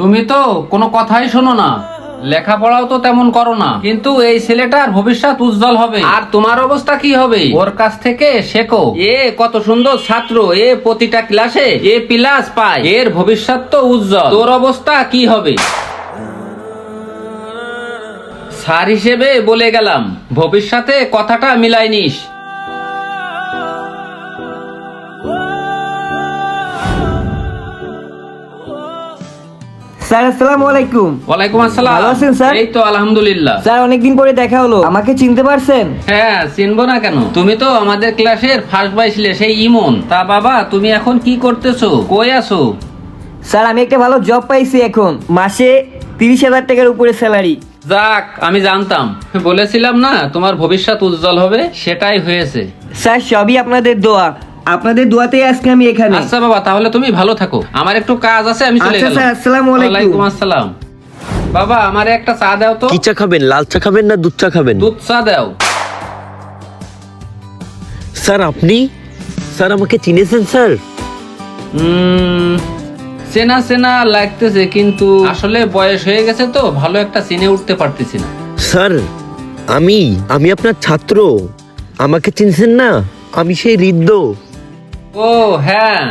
তুমি তো কোনো কথাই শোনো না। লেখাপড়াও তো তেমন করো না। কিন্তু এই ছেলেটার ভবিষ্যৎ উজ্জ্বল হবে। আর তোমার অবস্থা কি হবে? ওর কাছ থেকে শেখো। এ কত সুন্দর ছাত্র। এ প্রতিটা ক্লাসে এ প্লাস পায়। এর ভবিষ্যৎ তো উজ্জ্বল। তোর অবস্থা কি হবে? স্যার হিসেবে বলে গেলাম, ভবিষ্যতে কথাটা মিলাই নিস। স্যার আসসালামু আলাইকুম। ওয়ালাইকুম আসসালাম। ভালো আছেন, স্যার? এই তো আলহামদুলিল্লাহ। স্যার অনেকদিন পরে দেখা হলো। আমাকে চিনতে পারছেন? হ্যাঁ চিনবো না কেন? তুমি তো আমাদের ক্লাসের ফার্স্ট বয় ছিলে সেই ইমন। তা বাবা তুমি এখন কি করতেছো? কই আছো? স্যার আমি একটা ভালো জব পাইছি এখন। মাসে তিরিশ হাজার টাকার উপরে স্যালারি যাক আমি জানতাম। বলেছিলাম না তোমার ভবিষ্যৎ উজ্জ্বল হবে সেটাই হয়েছে। স্যার সবই আপনাদের দোয়া। আপনাদের দোয়াতেই আজকে আমি এখানে। আচ্ছা বাবা তাহলে তুমি ভালো থাকো। আমার একটু কাজ আছে আমি চলে আচ্ছা, গেলাম। স্যার, আসসালামু আলাইকুম। আসসালাম। বাবা আমারে একটা চা দাও তো। কি চা খাবেন লাল চা খাবেন না দুধ চা খাবেন? দুধ চা দাও। স্যার আপনি? স্যার আমাকে চিনেছেন স্যার? উম, চেনা চেনা লাগতেছে কিন্তু আসলে বয়স হয়ে গেছে তো ভালো একটা চিনে উঠতে পারতেছি না। স্যার আমি আমি আপনার ছাত্র। আমাকে চিনছেন না? আমি সেই ঋদ্ধ। ও হ্যাঁ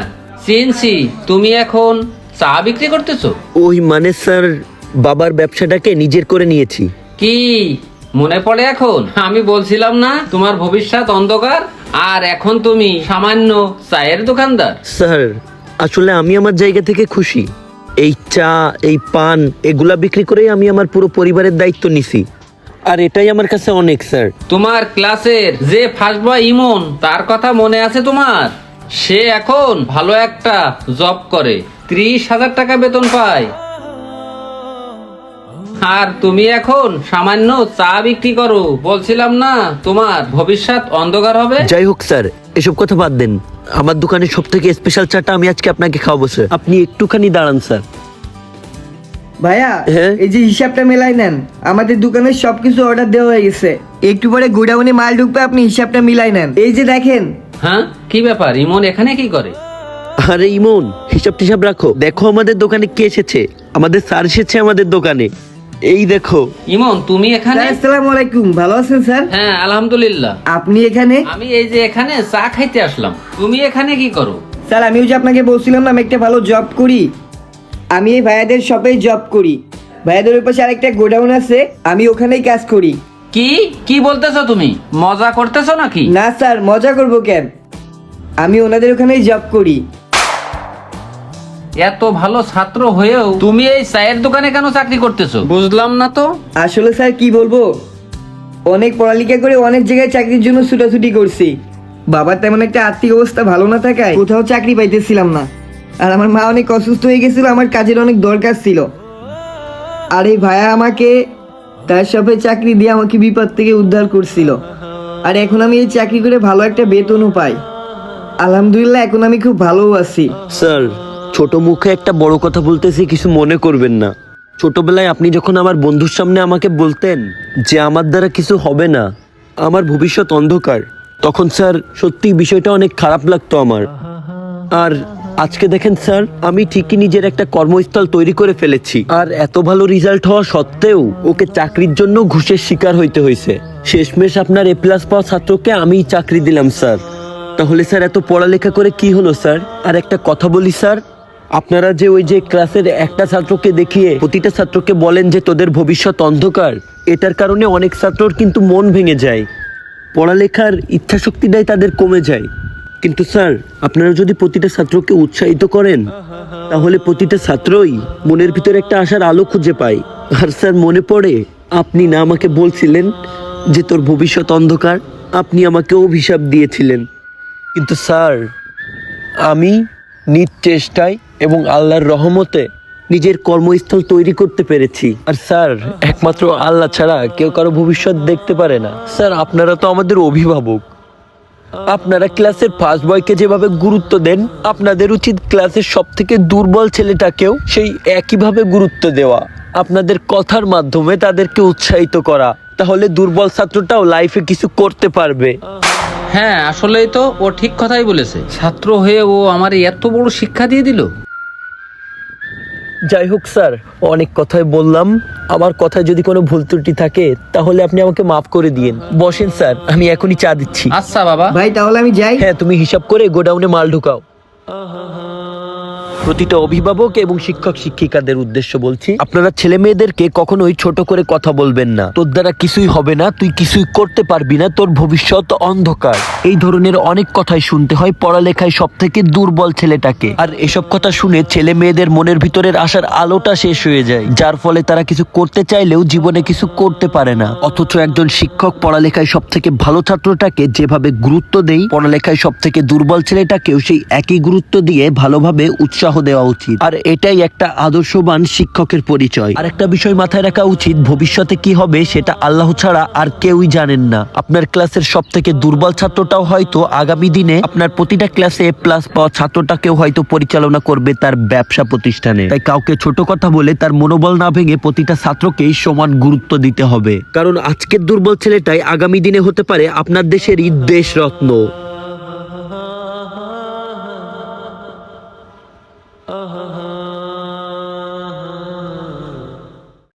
চিনছি তুমি এখন চা বিক্রি করতেছো? ওই মানে স্যার বাবার ব্যবসাটাকে নিজের করে নিয়েছি। কি মনে পড়ে এখন? আমি বলছিলাম না তোমার ভবিষ্যৎ অন্ধকার আর এখন তুমি সামান্য চায়ের দোকানদার। স্যার আসলে আমি আমার জায়গা থেকে খুশি। এই চা এই পান এগুলা বিক্রি করেই আমি আমার পুরো পরিবারের দায়িত্ব নিছি। আর এটাই আমার কাছে অনেক স্যার। তোমার ক্লাসের যে ফার্স্ট বয় ইমন তার কথা মনে আছে তোমার? সে এখন ভালো একটা জব করে। ত্রিশ হাজার টাকা বেতন পায়। আর তুমি এখন সামান্য চা বিক্রি করো। বলছিলাম না তোমার ভবিষ্যৎ অন্ধকার হবে? যাই হোক স্যার এসব কথা বাদ দেন। আমার দোকানে সব থেকে স্পেশাল চাটা আমি আজকে আপনাকে খাওয়াবো স্যার। আপনি একটুখানি দাঁড়ান স্যার। ভাইয়া হ্যাঁ? এই যে হিসাবটা মেলাই নেন। আমাদের দোকানে সবকিছু অর্ডার দেওয়া হয়ে গেছে। একটু পরে গোডাউনে মাল ঢুকবে আপনি হিসাবটা মিলাই নেন। এই যে দেখেন হ্যাঁ? কি ব্যাপার ইমন এখানে কি করে? আরে ইমন হিসাব টিসাব রাখো। দেখো আমাদের দোকানে কে এসেছে। আমাদের স্যার এসেছে আমাদের দোকানে। এই দেখো। ইমন তুমি এখানে? আসসালামু আলাইকুম। ভালো আছেন স্যার? হ্যাঁ আলহামদুলিল্লাহ। আপনি এখানে? আমি এই যে এখানে চা খাইতে আসলাম। তুমি এখানে কি করো? স্যার আমিও যে আপনাকে বলছিলাম না আমি একটা ভালো জব করি। আমি এই ভাইয়াদের শপে জব করি। ভাইয়াদের ওই পাশে আরেকটা গোডাউন আছে আমি ওখানেই কাজ করি। কি? কি বলতেছো তুমি? মজা করতেছো নাকি? না স্যার মজা করব কেন? আমি ওনাদের ওখানেই জব করি। এত ভালো ছাত্র হয়েও তুমি এই চায়ের দোকানে কেন চাকরি করতেছো? বুঝলাম না তো। আসলে স্যার কি বলব? অনেক পড়ালেখা করে অনেক জায়গায় চাকরির জন্য ছুটাছুটি করছি। বাবার তেমন একটা আর্থিক অবস্থা ভালো না থাকায় কোথাও চাকরি পাইতেছিলাম না। আর আমার মা অনেক অসুস্থ হয়ে গেছিল আমার কাজের অনেক দরকার ছিল। আর এই ভাইয়া আমাকে তার সাথে চাকরি দিয়ে আমাকে বিপদ থেকে উদ্ধার করছিল। আর এখন আমি এই চাকরি করে ভালো একটা বেতনও পাই। আলহামদুলিল্লাহ, এখন আমি খুব ভালো আছি। স্যার, ছোট মুখে একটা বড় কথা বলতেছি, কিছু মনে করবেন না। ছোটবেলায় আপনি যখন আমার বন্ধুর সামনে আমাকে বলতেন যে আমার দ্বারা কিছু হবে না, আমার ভবিষ্যৎ অন্ধকার, তখন স্যার সত্যি বিষয়টা অনেক খারাপ লাগতো আমার। আর আজকে দেখেন স্যার, আমি ঠিকই নিজের একটা কর্মস্থল তৈরি করে ফেলেছি। আর এত ভালো রেজাল্ট হওয়া সত্ত্বেও ওকে চাকরির জন্য ঘুষের শিকার হইতে হয়েছে শেষমেশ আপনার এ প্লাস পাওয়া ছাত্রকে আমিই চাকরি দিলাম, স্যার। তাহলে স্যার, এত পড়ালেখা করে কি হলো, স্যার? আর একটা কথা বলি, স্যার, আপনারা যে ওই যে ক্লাসের একটা ছাত্রকে দেখিয়ে প্রতিটা ছাত্রকে বলেন যে তোদের ভবিষ্যৎ অন্ধকার, এটার কারণে অনেক ছাত্রর কিন্তু মন ভেঙে যায়। পড়ালেখার ইচ্ছাশক্তিটাই তাদের কমে যায়। কিন্তু স্যার, আপনারা যদি প্রতিটা ছাত্রকে উৎসাহিত করেন, তাহলে প্রতিটা ছাত্রই মনের ভিতরে একটা আশার আলো খুঁজে পায়। আর স্যার, মনে পড়ে, আপনি না আমাকে বলছিলেন যে তোর ভবিষ্যৎ অন্ধকার, আপনি আমাকে অভিশাপ দিয়েছিলেন। কিন্তু স্যার, আমি নিজ চেষ্টায় এবং আল্লাহর রহমতে নিজের কর্মস্থল তৈরি করতে পেরেছি। আর স্যার, একমাত্র আল্লাহ ছাড়া কেউ কারও ভবিষ্যৎ দেখতে পারে না। স্যার, আপনারা তো আমাদের অভিভাবক। আপনারা ক্লাসের ফার্স্ট বয়কে যেভাবে গুরুত্ব দেন, আপনাদের উচিত ক্লাসের সব থেকে দুর্বল ছেলেটাকেও সেই একইভাবে গুরুত্ব দেওয়া। আপনাদের কথার মাধ্যমে তাদেরকে উৎসাহিত করা। তাহলে দুর্বল ছাত্রটাও লাইফে কিছু করতে পারবে। হ্যাঁ আসলেই তো ও ঠিক কথাই বলেছে। ছাত্র হয়ে ও আমার এত বড় শিক্ষা দিয়ে দিল। যাই হোক স্যার অনেক কথাই বললাম। আমার কথায় যদি কোনো ভুল ত্রুটি থাকে তাহলে আপনি আমাকে মাফ করে দিন বসেন স্যার আমি এখনই চা দিচ্ছি। আচ্ছা বাবা। ভাই তাহলে আমি যাই। হ্যাঁ তুমি হিসাব করে গোডাউনে মাল ঢুকাও। প্রতিটা অভিভাবক এবং শিক্ষক শিক্ষিকাদের উদ্দেশ্য বলছি, আপনারা ছেলে মেয়েদেরকে কখনোই ছোট করে কথা বলবেন না। তোর দ্বারা কিছুই হবে না, তুই কিছুই করতে পারবি না, তোর ভবিষ্যৎ অন্ধকার। এই ধরনের অনেক কথাই শুনতে হয় পড়ালেখায় সব থেকে দুর্বল ছেলেটাকে। আর এসব কথা শুনে ছেলে মেয়েদের মনের ভিতরের আসার আলোটা শেষ হয়ে যায়, যার ফলে তারা কিছু করতে চাইলেও জীবনে কিছু করতে পারে না। অথচ একজন শিক্ষক পড়ালেখায় সব থেকে ভালো ছাত্রটাকে যেভাবে গুরুত্ব দেই, পড়ালেখায় সব থেকে দুর্বল ছেলেটাকেও সেই একই গুরুত্ব দিয়ে ভালোভাবে উৎসাহ দেওয়া উচিত। আর এটাই একটা আদর্শবান শিক্ষকের পরিচয়। আর একটা বিষয় মাথায় রাখা উচিত ভবিষ্যতে কি হবে সেটা আল্লাহ ছাড়া আর কেউই জানেন না। আপনার ক্লাসের সব থেকে দুর্বল ছাত্রটাও হয়তো আগামী দিনে আপনার প্রতিটা ক্লাসে এ প্লাস পাওয়া ছাত্রটাকেও হয়তো পরিচালনা করবে তার ব্যবসা প্রতিষ্ঠানে। তাই কাউকে ছোট কথা বলে তার মনোবল না ভেঙে প্রতিটা ছাত্রকেই সমান গুরুত্ব দিতে হবে। কারণ আজকের দুর্বল ছেলেটাই আগামী দিনে হতে পারে আপনার দেশেরই দেশরত্ন।